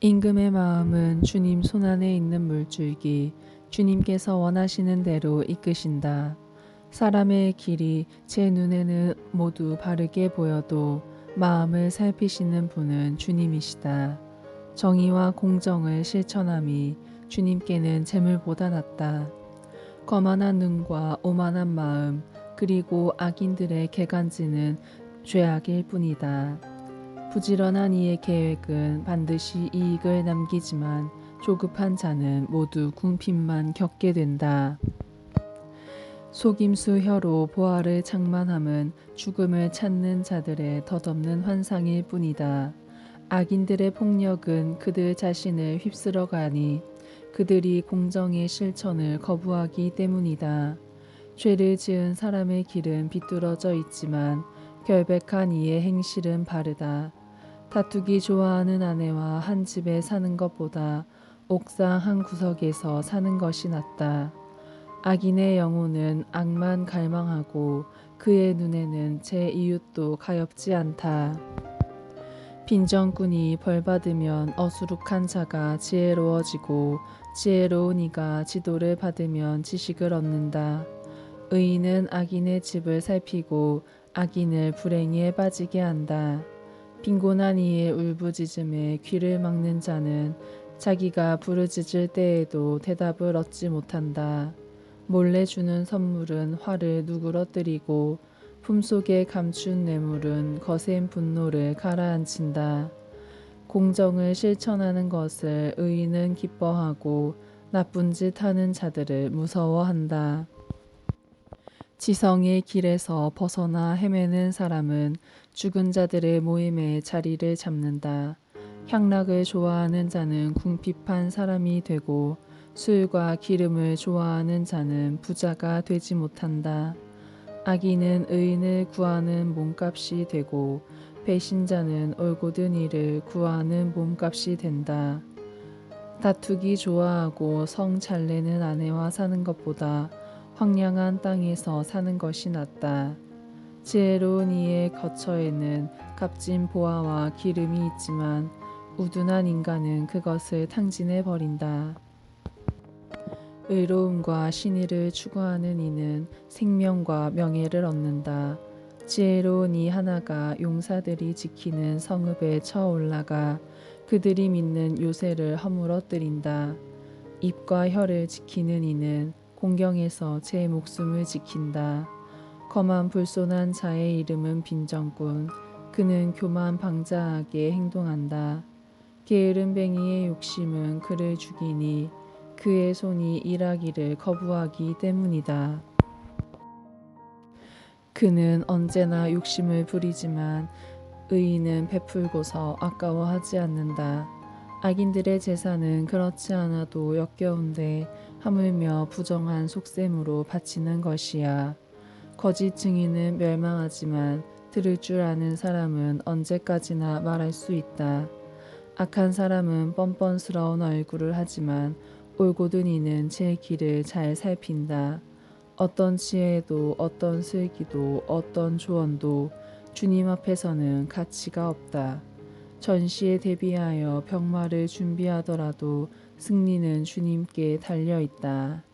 임금의 마음은 주님 손안에 있는 물줄기, 주님께서 원하시는 대로 이끄신다. 사람의 길이 제 눈에는 모두 바르게 보여도 마음을 살피시는 분은 주님이시다. 정의와 공정을 실천함이 주님께는 재물보다 낫다. 거만한 눈과 오만한 마음, 그리고 악인들의 개간지는 죄악일 뿐이다. 부지런한 이의 계획은 반드시 이익을 남기지만 조급한 자는 모두 궁핍만 겪게 된다. 속임수 혀로 보아를 장만함은 죽음을 찾는 자들의 덧없는 환상일 뿐이다. 악인들의 폭력은 그들 자신을 휩쓸어 가니 그들이 공정의 실천을 거부하기 때문이다. 죄를 지은 사람의 길은 비뚤어져 있지만 결백한 이의 행실은 바르다. 다투기 좋아하는 아내와 한 집에 사는 것보다 옥상 한 구석에서 사는 것이 낫다. 악인의 영혼은 악만 갈망하고 그의 눈에는 제 이웃도 가엾지 않다. 빈정꾼이 벌받으면 어수룩한 자가 지혜로워지고 지혜로운 이가 지도를 받으면 지식을 얻는다. 의인은 악인의 집을 살피고 악인을 불행에 빠지게 한다. 빈곤한 이의 울부짖음에 귀를 막는 자는 자기가 부르짖을 때에도 대답을 얻지 못한다. 몰래 주는 선물은 화를 누그러뜨리고 품속에 감춘 뇌물은 거센 분노를 가라앉힌다. 공정을 실천하는 것을 의인은 기뻐하고 나쁜 짓 하는 자들을 무서워한다. 지성의 길에서 벗어나 헤매는 사람은 죽은 자들의 모임에 자리를 잡는다. 향락을 좋아하는 자는 궁핍한 사람이 되고 술과 기름을 좋아하는 자는 부자가 되지 못한다. 악인은 의인을 구하는 몸값이 되고 배신자는 올곧은 이를 구하는 몸값이 된다. 다투기 좋아하고 성 잘 내는 아내와 사는 것보다 황량한 땅에서 사는 것이 낫다. 지혜로운 이의 거처에는 값진 보화와 기름이 있지만 우둔한 인간은 그것을 탕진해 버린다. 의로움과 신의를 추구하는 이는 생명과 명예를 얻는다. 지혜로운 이 하나가 용사들이 지키는 성읍에 쳐 올라가 그들이 믿는 요새를 허물어뜨린다. 입과 혀를 지키는 이는 공경에서 제 목숨을 지킨다. 거만 불손한 자의 이름은 빈정꾼. 그는 교만 방자하게 행동한다. 게으른 뱅이의 욕심은 그를 죽이니 그의 손이 일하기를 거부하기 때문이다. 그는 언제나 욕심을 부리지만 의인은 베풀고서 아까워하지 않는다. 악인들의 제사는 그렇지 않아도 역겨운데 하물며 부정한 속셈으로 바치는 것이야. 거짓 증인은 멸망하지만 들을 줄 아는 사람은 언제까지나 말할 수 있다. 악한 사람은 뻔뻔스러운 얼굴을 하지만 올곧은 이는 제 길을 잘 살핀다. 어떤 지혜도 어떤 슬기도 어떤 조언도 주님 앞에서는 가치가 없다. 전시에 대비하여 병마를 준비하더라도 승리는 주님께 달려 있다.